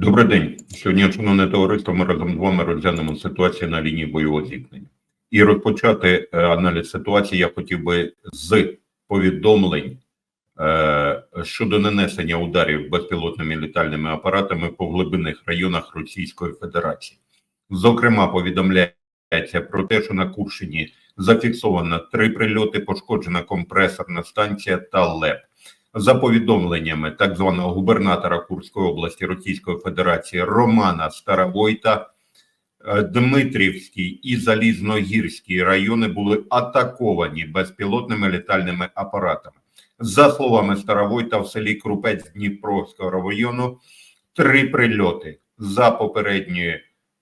Добрий день. Сьогодні, шановне товариство, ми разом з вами розглянемо ситуацію на лінії бойового зіткнення. І розпочати е, аналіз ситуації я хотів би з повідомлень е, щодо нанесення ударів безпілотними літальними апаратами по глибинних районах Російської Федерації. Зокрема, повідомляється про те, що на Курщині зафіксовано три прильоти, пошкоджена компресорна станція та ЛЕП. За повідомленнями так званого губернатора Курської області Російської Федерації Романа Старовойта, е, Дмитрівський і Залізногірський райони були атаковані безпілотними літальними апаратами. За словами Старовойта, в селі Крупець Дніпровського району три прильоти. За попередньою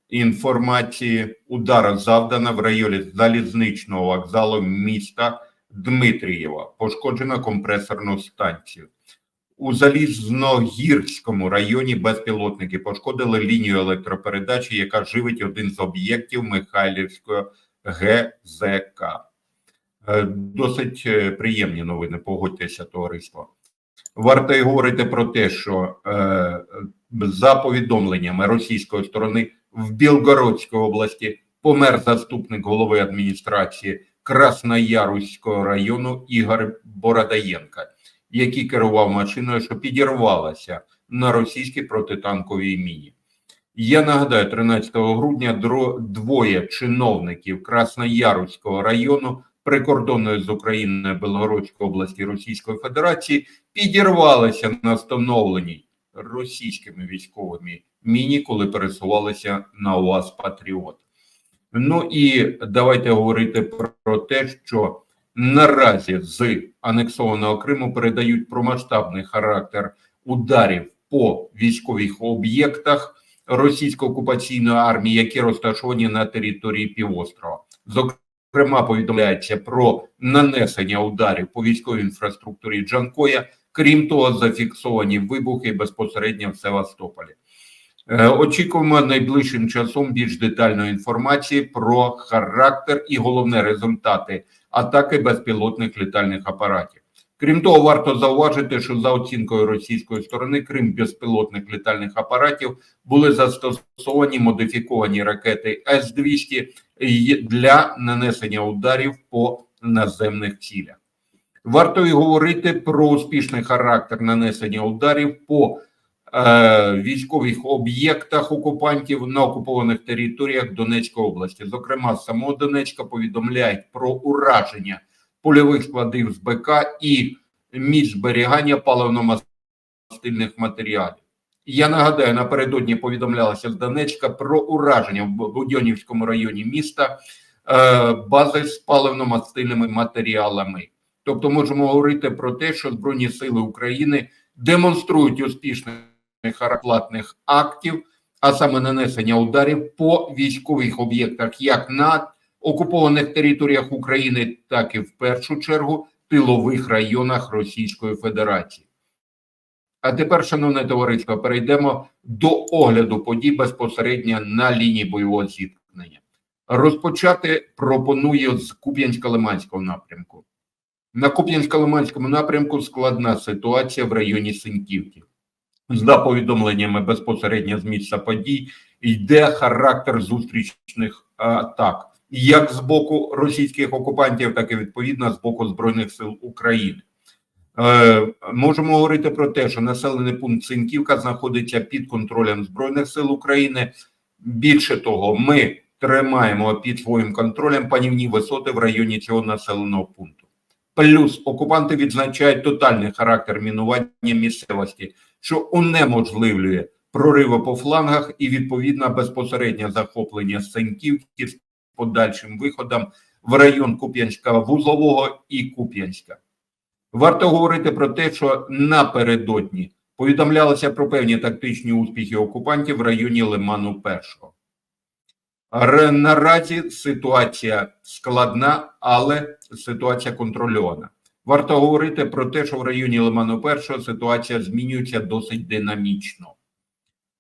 інформацією, удар завдано в районі залізничного вокзалу міста Дмитрієва. Пошкоджено компресорну станцію. У Залізногірському районі безпілотники пошкодили лінію електропередачі, яка живить один з об'єктів Михайлівської ГЗК. Е, Досить е, приємні новини, погодьтеся, товариство. Варто й говорити про те, що е, за повідомленнями російської сторони в Білгородській області помер заступник голови адміністрації Краснояруського району Ігор Бородаєнка, який керував машиною, що підірвалася на російській протитанковій міні. Я нагадаю, 13 грудня двоє чиновників Краснояруського району прикордонної з Україною Белгородської області Російської Федерації підірвалися на встановленій російськими військовими міні, коли пересувалися на УАЗ Патріот. Ну і давайте говорити про, те, що наразі з анексованого Криму передають про масштабний характер ударів по військових об'єктах російської окупаційної армії, які розташовані на території півострова. Зокрема, повідомляється про нанесення ударів по військовій інфраструктурі Джанкоя. Крім того, зафіксовані вибухи безпосередньо в Севастополі. Е, Очікуємо найближчим часом більш детальної інформації про характер і головне результати атаки безпілотних літальних апаратів. Крім того, варто зауважити, що за оцінкою російської сторони, крім безпілотних літальних апаратів, були застосовані модифіковані ракети С-200 для нанесення ударів по наземних цілях. Варто й говорити про успішний характер нанесення ударів по військових об'єктах окупантів на окупованих територіях Донецької області. Зокрема, самого Донецька повідомляють про ураження польових складів з БК і місць зберігання паливно-мастильних матеріалів. Я нагадаю, напередодні повідомлялося з Донецька про ураження в Будьонівському районі міста е, бази з паливно-мастильними матеріалами. Тобто, можемо говорити про те, що Збройні Сили України демонструють успішний характерних актів, а саме нанесення ударів по військових об'єктах, як на окупованих територіях України, так і в першу чергу тилових районах Російської Федерації. А тепер, шановне товариство, перейдемо до огляду подій безпосередньо на лінії бойового зіткнення. Розпочати пропоную з Куп'янсько-Лиманського напрямку. На Куп'янсько-Лиманському напрямку складна ситуація в районі Синьківки. За повідомленнями безпосередньо з місця подій йде характер зустрічних атак, як з боку російських окупантів, так і відповідно з боку Збройних сил України. Е, можемо говорити про те, що населений пункт Синьківка знаходиться під контролем Збройних сил України. Більше того, ми тримаємо під своїм контролем панівні висоти в районі цього населеного пункту. Плюс окупанти відзначають тотальний характер мінування місцевості, що унеможливлює прориви по флангах і відповідно безпосереднє захоплення Сеньківки з подальшим виходом в район Куп'янська вузлового і Куп'янська. Варто говорити про те, що напередодні повідомлялося про певні тактичні успіхи окупантів в районі Лиману Першого. Наразі ситуація складна, але ситуація контрольована. Варто говорити про те, що в районі Лиману Першого ситуація змінюється досить динамічно.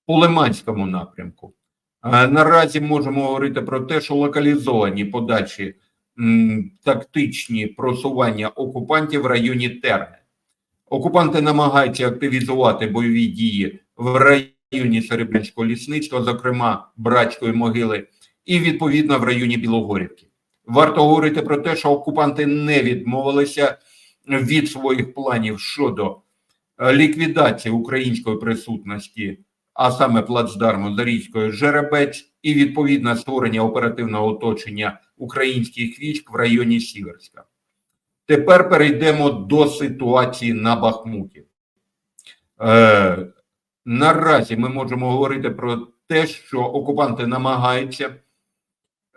По Лиманському напрямку Е, наразі можемо говорити про те, що локалізовані подальші м, тактичні просування окупантів в районі Терни. Окупанти намагаються активізувати бойові дії в районі Серебрянського лісництва, зокрема Братської могили, і відповідно в районі Білогорівки. Варто говорити про те, що окупанти не відмовилися від своїх планів щодо е, ліквідації української присутності, а саме плацдарму Зарійської Жеребець, і відповідно створення оперативного оточення українських військ в районі Сіверська. Тепер перейдемо до ситуації на Бахмуті. Е, наразі ми можемо говорити про те, що окупанти намагаються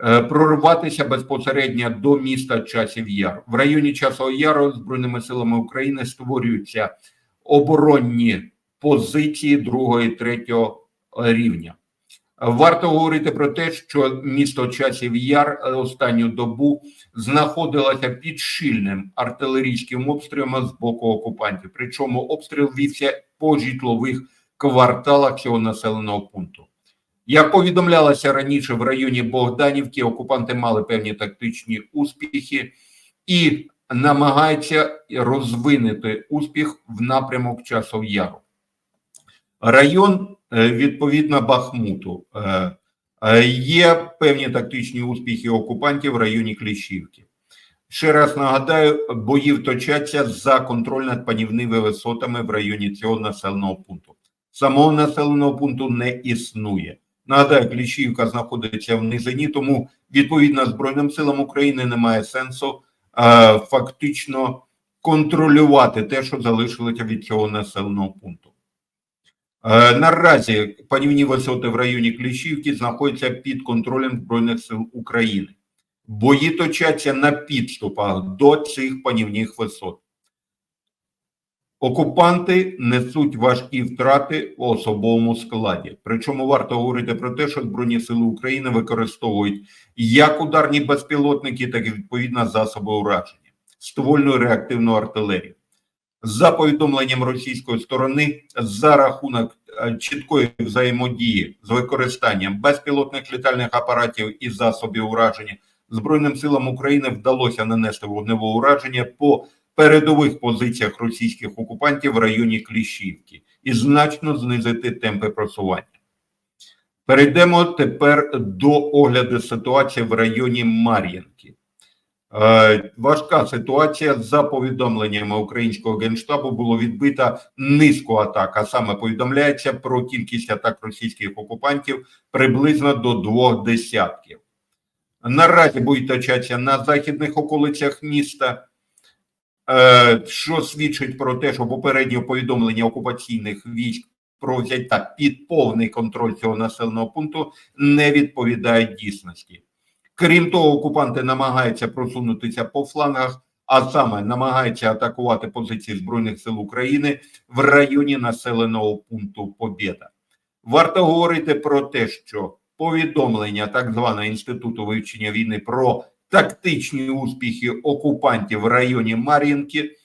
е, прорватися безпосередньо до міста Часів Яр. В районі Часового Яру Збройними силами України створюються оборонні позиції другого і третього рівня. Варто говорити про те, що місто Часів Яр е, останню добу знаходилося під щільним артилерійським обстрілом з боку окупантів. Причому обстріл вівся по житлових кварталах цього населеного пункту. Як повідомлялося раніше, в районі Богданівки окупанти мали певні тактичні успіхи і намагаються розвинути успіх в напрямок Часов Яру. Район е, відповідно Бахмуту. Е, е, Є певні тактичні успіхи окупантів в районі Кліщівки. Ще раз нагадаю, бої точаться за контроль над панівними висотами в районі цього населеного пункту. Самого населеного пункту не існує. Нагадаю, Кліщівка знаходиться в низині, тому відповідно Збройним силам України немає сенсу е, фактично контролювати те, що залишилося від цього населеного пункту. Е, Наразі панівні висоти в районі Кліщівки знаходяться під контролем Збройних сил України. Бої точаться на підступах до цих панівних висот. Окупанти несуть важкі втрати в особовому складі. Причому варто говорити про те, що Збройні сили України використовують як ударні безпілотники, так і відповідно засоби ураження, ствольну реактивну артилерію. За повідомленням російської сторони, за рахунок е, чіткої взаємодії з використанням безпілотних літальних апаратів і засобів ураження, Збройним силам України вдалося нанести вогневе ураження по передових позиціях російських окупантів в районі Кліщівки і значно знизити темпи просування. Перейдемо тепер до огляду ситуації в районі Мар'їнки. Е, важка ситуація за повідомленнями українського генштабу було відбито низку атак. А саме повідомляється про кількість атак російських окупантів приблизно до двох десятків. Наразі бої точаться на західних околицях міста, що свідчить про те, що попереднє повідомлення окупаційних військ про взяття під повний контроль цього населеного пункту не відповідає дійсності. Крім того, окупанти намагаються просунутися по флангах, а саме намагаються атакувати позиції Збройних сил України в районі населеного пункту Побєда. Варто говорити про те, що повідомлення так званого інституту вивчення війни про тактичні успіхи окупантів в районі Мар'їнки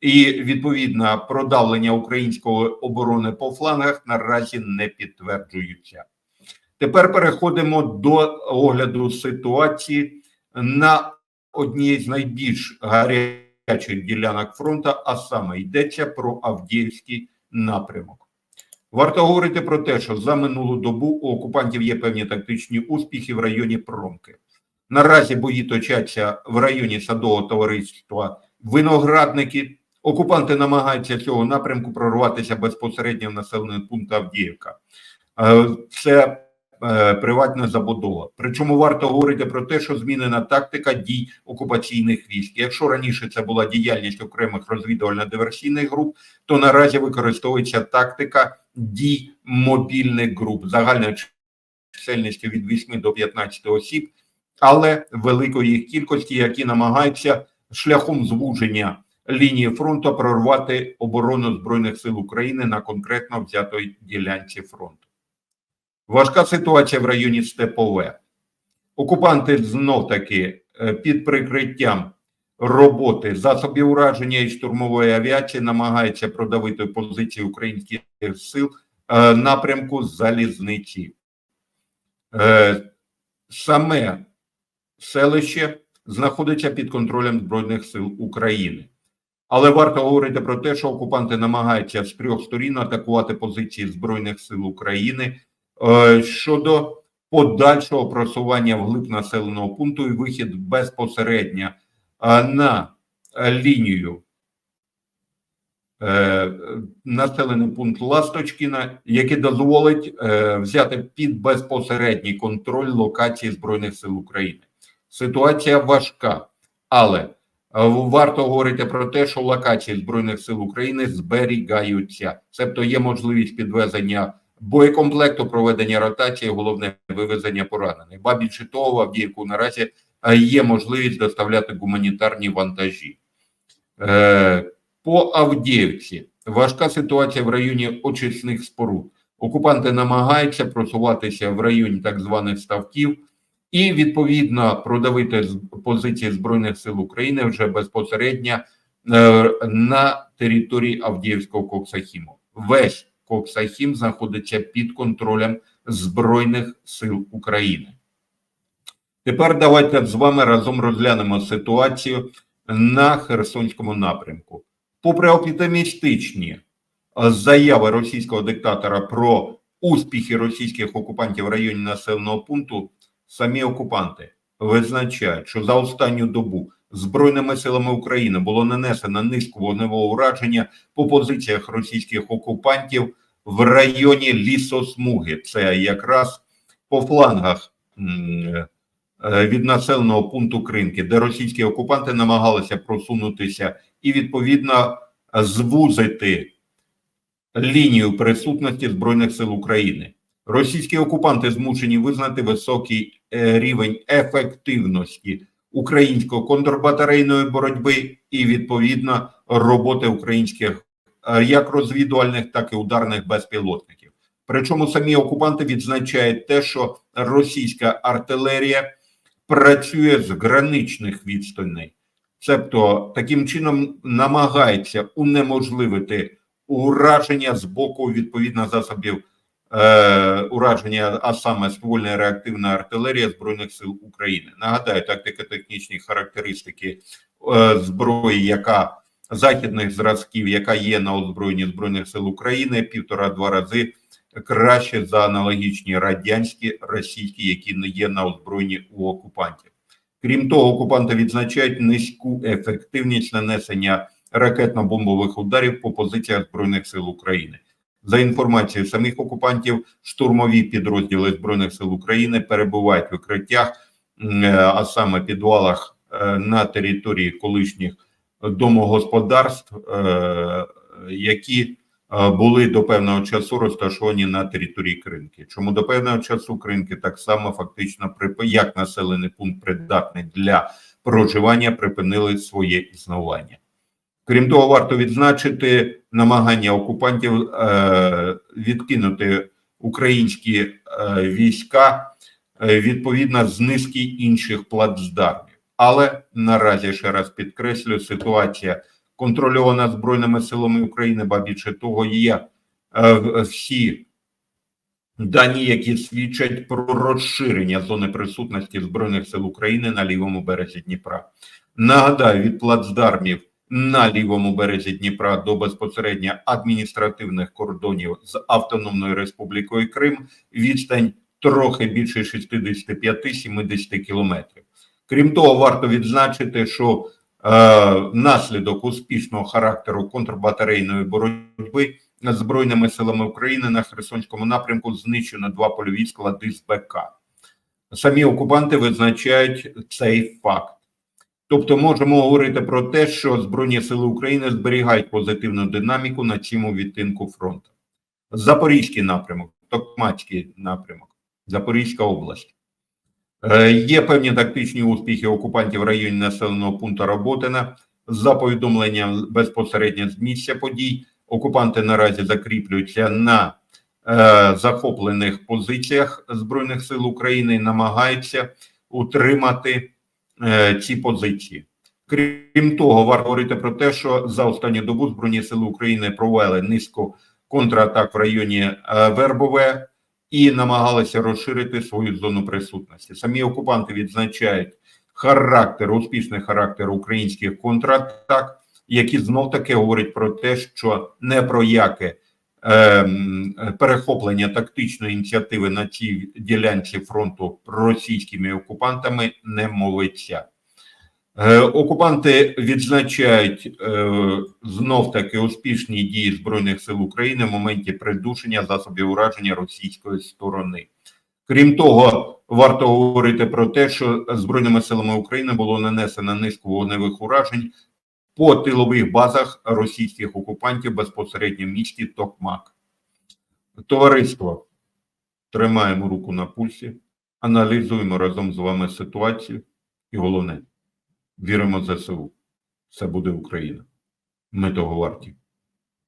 і відповідно продавлення української оборони по флангах наразі не підтверджуються. Тепер переходимо до огляду ситуації на одній з найбільш гарячих ділянок фронту, а саме йдеться про Авдіївський напрямок. Варто говорити про те, що за минулу добу у окупантів є певні тактичні успіхи в районі Промки. Наразі бої точаться в районі садового товариства Виноградники. Окупанти намагаються цього напрямку прорватися безпосередньо в населений пункт Авдіївка. Е, Це е, приватна забудова. Причому варто говорити про те, що змінена тактика дій окупаційних військ. Якщо раніше це була діяльність окремих розвідувально-диверсійних груп, то наразі використовується тактика дій мобільних груп загальною чисельністю від 8 до 15 осіб, але великої їх кількості, які намагаються шляхом звуження лінії фронту прорвати оборону збройних сил України на конкретно взятої ділянці фронту. Важка ситуація в районі Степове. Окупанти знов таки е, під прикриттям роботи засобів ураження і штурмової авіації намагаються продавити позиції українських сил е, напрямку залізниці. Е, Саме селище знаходиться під контролем Збройних сил України. Але варто говорити про те, що окупанти намагаються з трьох сторін атакувати позиції Збройних сил України е, щодо подальшого просування вглиб населеного пункту і вихід безпосередньо е, на лінію е, населений пункт Ласточкіна, який дозволить взяти під безпосередній контроль локації Збройних сил України. Ситуація важка, але е, варто говорити про те, що локації Збройних сил України зберігаються, тобто є можливість підвезення боєкомплекту, проведення ротації, головне вивезення поранених. Ба більше того, в Авдіївку наразі е, є можливість доставляти гуманітарні вантажі. Е, По Авдіївці важка ситуація в районі очисних споруд. Окупанти намагаються просуватися в районі так званих ставків і відповідно продавити позиції Збройних сил України вже безпосередньо е, на території Авдіївського Коксахіму. Весь Коксахім знаходиться під контролем Збройних сил України. Тепер давайте з вами разом розглянемо ситуацію на Херсонському напрямку. Попри оптимістичні е, заяви російського диктатора про успіхи російських окупантів в районі населеного пункту, самі окупанти визначають, що за останню добу Збройними силами України було нанесено низку вогневого ураження по позиціях російських окупантів в районі лісосмуги. Це якраз по флангах е, від населеного пункту Кринки, де російські окупанти намагалися просунутися і відповідно звузити лінію присутності Збройних сил України. Російські окупанти змушені визнати високий рівень ефективності української контрбатарейної боротьби і відповідно роботи українських е, як розвідувальних, так і ударних безпілотників. Причому самі окупанти відзначають те, що російська артилерія працює з граничних відстаней, тобто таким чином намагається унеможливити ураження з боку відповідно засобів е, ураження, а саме ствольна реактивна артилерія Збройних сил України. Нагадаю, тактико-технічні характеристики е, зброї, яка західних зразків, яка є на озброєнні Збройних сил України, півтора-два рази краще за аналогічні радянські, російські, які не є на озброєнні у окупантів. Крім того, окупанти відзначають низьку ефективність нанесення ракетно-бомбових ударів по позиціях Збройних сил України. За інформацією самих окупантів, штурмові підрозділи Збройних сил України перебувають в укриттях, е, а саме підвалах е, на території колишніх домогосподарств, е, які були до певного часу розташовані на території Кринки. Чому до певного часу Кринки так само фактично як населений пункт придатний для проживання, припинили своє існування. Крім того, варто відзначити намагання окупантів е, відкинути українські е, війська е, відповідно з низки інших плацдармів. Але наразі ще раз підкреслюю, ситуація контрольована збройними силами України, ба більше того, є всі дані, які свідчать про розширення зони присутності збройних сил України на лівому березі Дніпра. Нагадаю, від плацдармів на лівому березі Дніпра до безпосередньо адміністративних кордонів з Автономною Республікою Крим відстань трохи більше 65-70 кілометрів. Крім того, варто відзначити, що е, наслідок успішного характеру контрбатарейної боротьби Збройними силами України на Херсонському напрямку знищено два польові склади з БК. Самі окупанти визначають цей факт. Тобто можемо говорити про те, що Збройні сили України зберігають позитивну динаміку на цьому відтинку фронту. Запорізький напрямок, Токмацький напрямок, Запорізька область. Е, Є певні тактичні успіхи окупантів в районі населеного пункту Роботина. За повідомленням безпосередньо з місця подій, окупанти наразі закріплюються на е, захоплених позиціях Збройних сил України і намагаються утримати ці позиції. Крім того, варто говорити про те, що за останню добу Збройні сили України провели низку контратак в районі е, Вербове і намагалися розширити свою зону присутності. Самі окупанти відзначають характер, успішний характер українських контратак які знов таки говорять про те, що не про яке перехоплення тактичної ініціативи на цій ділянці фронту російськими окупантами не мовиться. Е, Окупанти відзначають е, знов таки успішні дії Збройних сил України в моменті придушення засобів ураження російської сторони. Крім того, варто говорити про те, що Збройними силами України було нанесено низку вогневих уражень по тилових базах російських окупантів безпосередньо в місті Токмак. Товариство, тримаємо руку на пульсі, аналізуємо разом з вами ситуацію і головне, віримо в ЗСУ. Це буде Україна. Ми того варті.